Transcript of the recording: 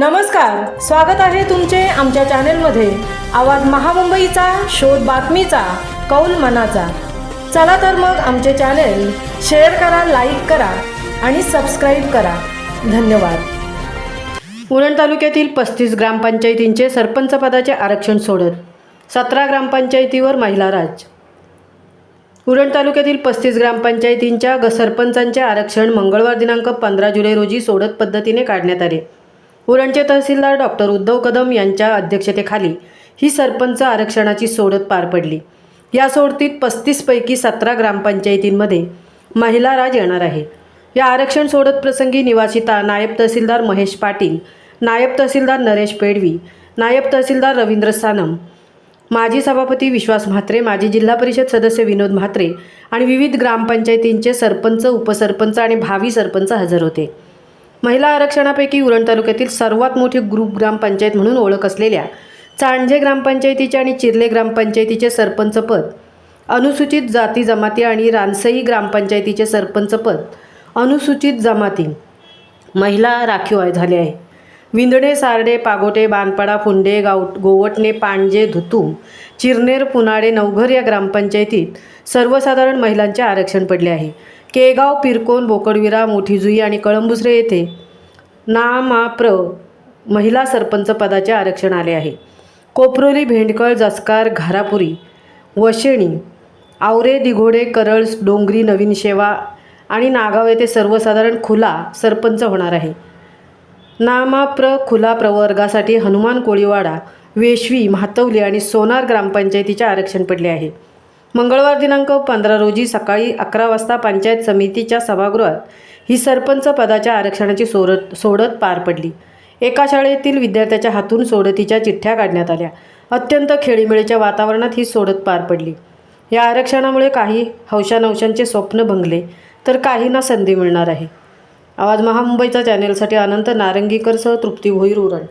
नमस्कार स्वागत आहे तुमचे आमच्या चॅनेलमध्ये. आवाज महामुंबईचा शोध बातमीचा कौल मनाचा. चला तर मग आमचे चॅनेल शेअर करा लाईक करा आणि सबस्क्राईब करा. धन्यवाद. उरण तालुक्यातील पस्तीस ग्रामपंचायतींचे सरपंच पदाचे आरक्षण सोडत सतरा ग्रामपंचायतीवर महिला राज. उरण तालुक्यातील पस्तीस ग्रामपंचायतींच्या ग सरपंचांचे आरक्षण मंगळवार दिनांक पंधरा जुलै रोजी सोडत पद्धतीने काढण्यात आले. उरणचे तहसीलदार डॉक्टर उद्धव कदम यांच्या अध्यक्षतेखाली ही सरपंच आरक्षणाची सोडत पार पडली. या सोडतीत पस्तीसपैकी सतरा ग्रामपंचायतींमध्ये महिला राज येणार आहे. या आरक्षण सोडत प्रसंगी निवासिता नायब तहसीलदार महेश पाटील नायब तहसीलदार नरेश पेडवी नायब तहसीलदार रवींद्र सानम माजी सभापती विश्वास म्हात्रे माजी जिल्हा परिषद सदस्य विनोद म्हात्रे आणि विविध ग्रामपंचायतींचे सरपंच उपसरपंच आणि भावी सरपंच हजर होते. महिला आरक्षणापैकी उरण तालुक्यातील सर्वात मोठी ग्रुप ग्रामपंचायत म्हणून ओळख असलेल्या चांडजे ग्रामपंचायतीचे आणि चिर्ले ग्रामपंचायतीचे सरपंचपद अनुसूचित जाती जमाती आणि रानसई ग्रामपंचायतीचे सरपंचपद अनुसूचित जमाती महिला राखीव आहे- झाले आहे. विंदणे सारडे पागोटे बानपाडा फुंडे गाव गोवटणे पांजे धुतुम चिरनेर पुनाडे नवघर या ग्रामपंचायतीत सर्वसाधारण महिलांचे आरक्षण पडले आहे. केगाव पिरकोन बोकडविरा मोठीजुई आणि कळंबुसरे येथे नामाप्र महिला सरपंच पदाचे आरक्षण आले आहे. कोपरोली भेंडकळ जसकार घारापुरी वशेणी आवरे दिघोडे करळ डोंगरी नवीन शेवा आणि नागाव येथे सर्वसाधारण खुला सरपंच होणार आहे. नामाप्र खुला प्रवर्गासाठी हनुमान कोळीवाडा वेशवी म्हातवली आणि सोनार ग्रामपंचायतीचे आरक्षण पडले आहे. मंगळवार दिनांक पंधरा रोजी सकाळी अकरा वाजता पंचायत समितीच्या सभागृहात ही सरपंच पदाच्या आरक्षणाची सोडत सोडत पार पडली. एका शाळेतील विद्यार्थ्याच्या हातून सोडतीच्या चिठ्ठ्या काढण्यात आल्या. अत्यंत खेळीमेळीच्या वातावरणात ही सोडत पार पडली. या आरक्षणामुळे काही हौशानवशांचे स्वप्न भंगले तर काहींना संधी मिळणार आहे. आवाज महामुंबईचा चॅनेलसाठी अनंत नारंगीकरसह तृप्ती भोईर उरण.